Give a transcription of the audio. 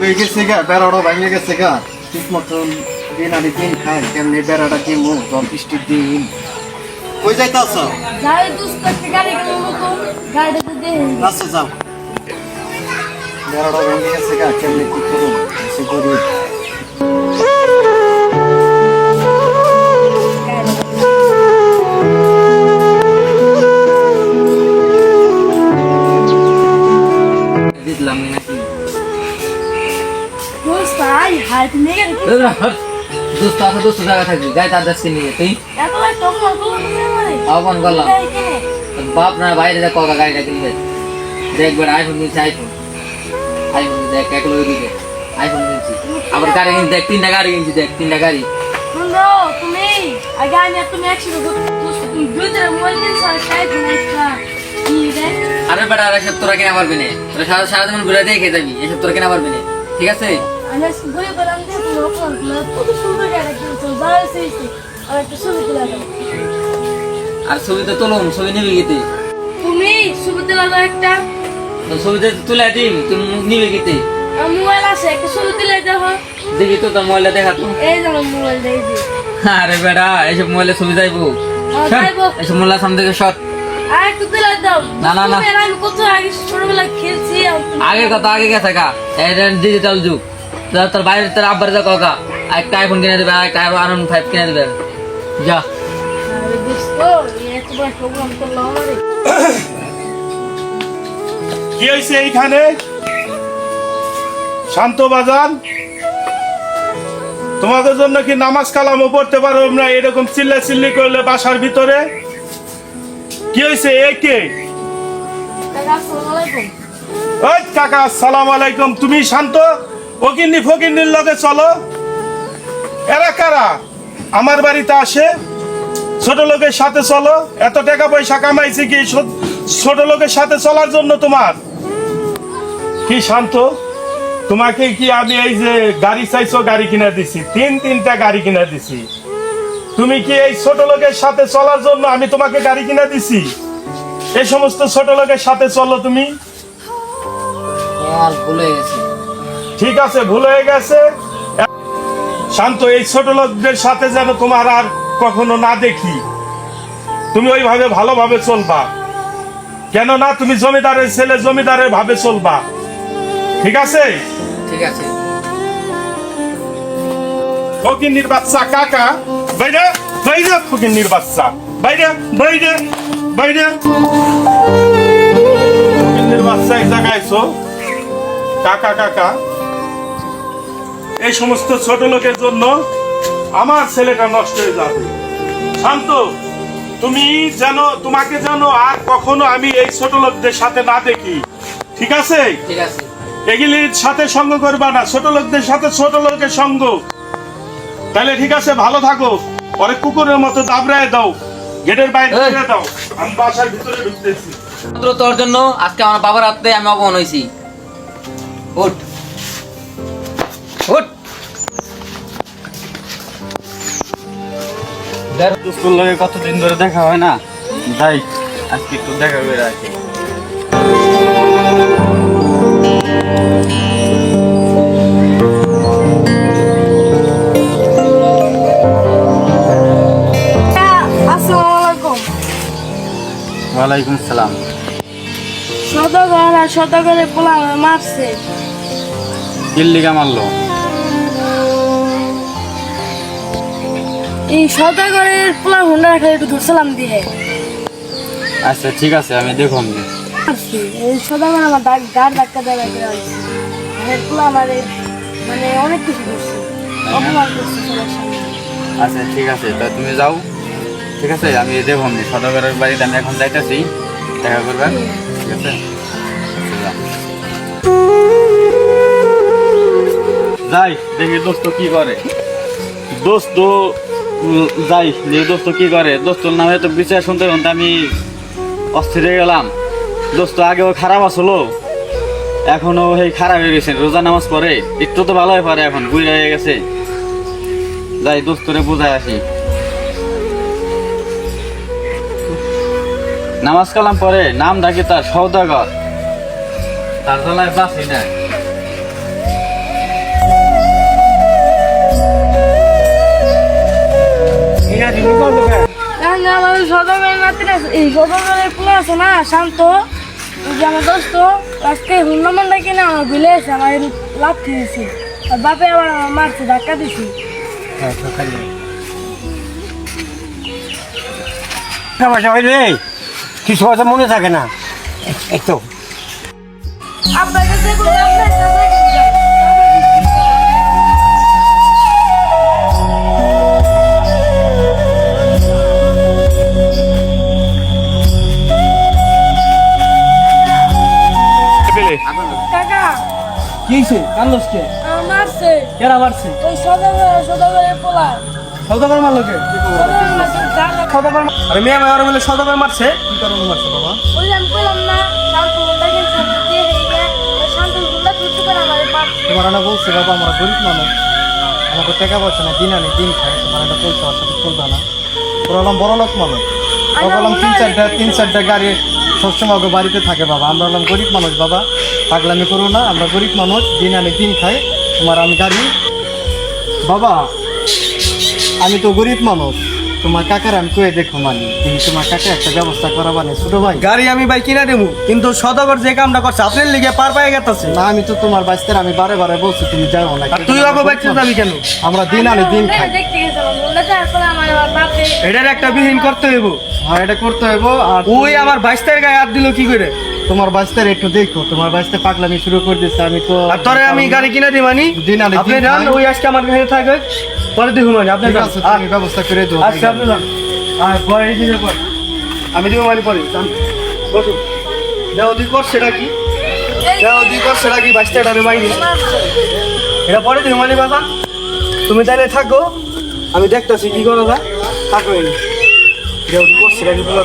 হয়ে গেছে গা বেড়াটা ভাঙে গেছে গা। ঠিক মতন দিন আনি দিন খায় কেমনি বেড়াটা দিমু জল বৃষ্টির দিন। কই যাইতাছ? যাই দুষ্ট একটা গাড়ি কিনবো তো। গাড়িতে দেখে আচ্ছা যাও। বেড়াটা ভেঙে গেছে গা কেমনি কি করুন সে করি দিলাম নাকি? দোস্ত নিয়ে দোস্ত আছে দোস্ত জায়গা থাকবি। গায়ে তার দেশকে নিয়ে তুই এত ভাই তখন অত তুমি আহ্বান করলাম। বাপ না বাইরে দেখ ককা গাড়িটা কিনবে। দেখ বেড়া আইফোন কিনছে আইফোন আইফোন দেখ এক লোক দিকে আইফোন কিনছি। আবার গাড়ি কিনছি দেখ তিনটা গাড়ি কিনছি দেখ তিনটা গাড়ি। তুমি আগে আমি আর তুমি একসাথে দোস্ত মোবাইল কিনছো আর খাই একটা আরে বেটা আর এসব তোরা কেনা পারবি না। তোরা সারা সারাদিন ঘুরে দিয়ে খেয়ে যাবি এসব তোরা কেনা পারবি না। ঠিক আছে? বললাম যে তুমি কত সুন্দর হয়েছে আর একটা ছবি তুলে আর ছবি তো তুলুম ছবি নিবি গীতে তুমি ছবি তুলে একটা। তো ছবিতে তুলে দিম তুই নিবি গীতে মোবাইল আছে একটা ছবি তুলে দাও। দেখি তো দেখা এই মোবাইল আরে বেটা এইসব মোবাইলে ছবি যাইবো। হ্যাঁ। এইসব মোবাইল সামনে থেকে শট। তুমি আমি কত আগে তুমি- গেছে কা এটা ডিজিটাল যুগ। তোর তোর বাইরে তোর আব্বার যা কাকা একটা আইফোন কিনে দেবে আর একটা আরন ফাইভ কিনে দেবে। যা। কি হয়েছে এইখানে? শান্ত বাজান? তোমাদের জন্য কি নামাজ কালামও পড়তে পারো না এরকম চিল্লা চিল্লি করলে বাসার ভিতরে? কি হয়েছে? এ কে? কাকা, আসসালাম আলাইকুম। তুমি শান্ত? ফকিন্নি, ফকিন্নির লগে চলো। এরা কারা? আমার বাড়িতে আসে। ছোট লোকের সাথে চলো। এত টাকা পয়সা কামাইছে কি? ছোট লোকের সাথে চলার জন্য তোমার? কি শান্ত? তোমাকে কি আমি এই যে গাড়ি চাইছো, গাড়ি কিনে দিছি? তিন তিনটা গাড়ি কিনে দিছি। তুমি কি এই ছোট লোকের সাথে চলার জন্য আমি তোমাকে গাড়ি কিনে দিছি? এই সমস্ত ছোট লোকের সাথে চলো তুমি। ভুলে গেছে। ঠিক আছে ভুল হয়ে গেছে। শান্ত এই ছোট লোকদের সাথে যেন তোমার আর কখনো না দেখি। তুমি ওইভাবে ভালোভাবে চলবা। কেন না তুমি জমিদারের ছেলে জমিদারের ভাবে চলবা। ঠিক আছে? ঠিক আছে। ফকিন্নির বাচ্চা কাকা বাইরে বাইরে ফকিন্নির বাচ্চা বাইরে বাইরে বাইরে। ফকিন্নির বাচ্চা এক জায়গায় কাকা কাকা। এই সমস্ত ছোট লোকের জন্য আমার ছেলেটা নষ্ট হয়ে যাবে। শান্ত তুমি যেন তোমাকে যেন আর কখনো আমি এই ছোট লোকদের সাথে না দেখি। ঠিক আছে? ঠিক আছে। এগুলির সাথে সঙ্গ করবা না ছোট লোকদের সাথে ছোট লোকের সঙ্গ। তাহলে ঠিক আছে ভালো থাকো। পরে কুকুরের মতো দাবড়ায় দাও গেটের বাইরে। ছেড়ে দাও। আমি বাসার ভিতরে ঢুকতেছি। তোর জন্য আজকে আমার বাবার হাতে আমি অপমান হয়েছি। উঠ। উঠ। স্কুল লগে কতদিন ধরে দেখা হয় না? যাই আজকে একটু দেখা করে আসসালামু ওয়ালাইকুম সালাম। সদাগর আর সদাগরের পোলা মারছে। কিল্লিগা মারলো। এই সদাগরের পোলা হুন্ডা রাখলে একটু ধরছিলাম দিয়ে। আচ্ছা ঠিক আছে আমি দেখুন মারছি। এই সদাগর আমার দাগ গাড় ধাক্কা দেওয়া এর পোলা আমার মানে অনেক কিছু করছে। অপমান করছে সবার সামনে। আচ্ছা ঠিক আছে তা তুমি যাও। ঠিক আছে আমি দেখুন সদাগরের বাড়িতে আমি এখন যাইতেছি। দেখা করবেন ঠিক আছে? যাই দেখি দোস্ত কি করে। দোস্ত যাই দেখি দোস্ত কি করে? দোস্তর নামে তো বিচার শুনতে শুনতে আমি অস্থির হয়ে গেলাম। দোস্ত, আগেও খারাপ আসলো এখনও এই খারাপ হয়ে গেছে। রোজা নামাজ পড়ে। একটু তো ভালো হয়ে পারে এখন, বুড়া হয়ে গেছে। যাই, দোস্তরে বোঝায় আসি। নামাজ কালাম পরে নাম ডাকে তার সৌদাগর তার তলায় বাসি না এই সদাগরের পোলা আছে না শান্ত। যে আমার দোস্ত আজকে হুন্নামানটা কিনে আমার বিলে এসে আমার লাভ দিয়েছে আর বাপে আবার আমার মারছে ধাক্কা দিছি। টাকা পয়সা হইলে কিছু কথা মনে থাকে না। তো। আপনার কাছে কাকা। কি হয়েছে কান্দস কে? আমার মারছে। কেরা মারছে? ওই সদাগর সদাগরের পোলা। সৌদাগর মারলো কে সদাগর মারছে গাল সৌদাগর আরে মেয়ে মেয়ে বলে সৌদাগর মারছে? কি কারণে মারছে বাবা? ওই যে আমি বললাম না শান্ত হুন্ডা কিনছে দিয়ে দিয়ে ওই শান্ত হুন্ডা তুলতে করে আমার মারছে। তোমার না বলছে বাবা আমরা গরিব মানুষ। আমাকে টাকা পয়সা না দিন আনি দিন খাই তোমার পয়সা চলবে না। ওরা বড় লোক মানুষ। বললাম তিন চারটা তিন চারটা গাড়ি সবসময় আগে বাড়িতে থাকে বাবা। আমরা হলাম গরিব মানুষ বাবা, পাগলামি করো না, আমরা গরিব মানুষ, দিন আনি দিন খাই, তোমার আমি গাড়ি। বাবা, আমি তো গরিব মানুষ। তোমার কাকার আমি কয়ে দেখো মানে তুমি তোমার কাকা একটা ব্যবস্থা করা মানে ছোট ভাই? গাড়ি আমি ভাই কিনা দেবো কিন্তু সদগর যে কামটা করছে আপনার লিগে পার পায়ে গেছে না আমি তো তোমার বাইস্তের আমি বারে বারে বলছি তুমি যাও না আর তুই বাবা বাইতে যাবি কেন? আমরা দিন আনি দিন খাই। এটার একটা বিহীন করতে হইব। আর এটা করতে হইব আর ওই আমার বাইশটার গায়ে হাত দিল কি করে? তোমার বাইস্তের একটু দেখো তোমার বাইস্তে পাগলামি শুরু করে দিচ্ছে আমি তো আর তোরে আমি গাড়ি কিনা দিই মানি? দিন আনি দিন ওই আজকে আমার কাছে থাকে। পরে দেখুন আপনি আমি ব্যবস্থা করে দেবো আচ্ছা আপনি আর পরে দিনের পর। আমি দিব মানে পরে বসুন। দেওয়া দুই কর সেটা কি? দেওয়া দুই কর সেটা কি? বাইশটা টাকা মাইনি। এটা পরে দেখুন মানে বাবা। তুমি তাহলে থাকো। আমি দেখতেছি কি করো না থাকো দেওয়া দুই কর সেটা কি বলো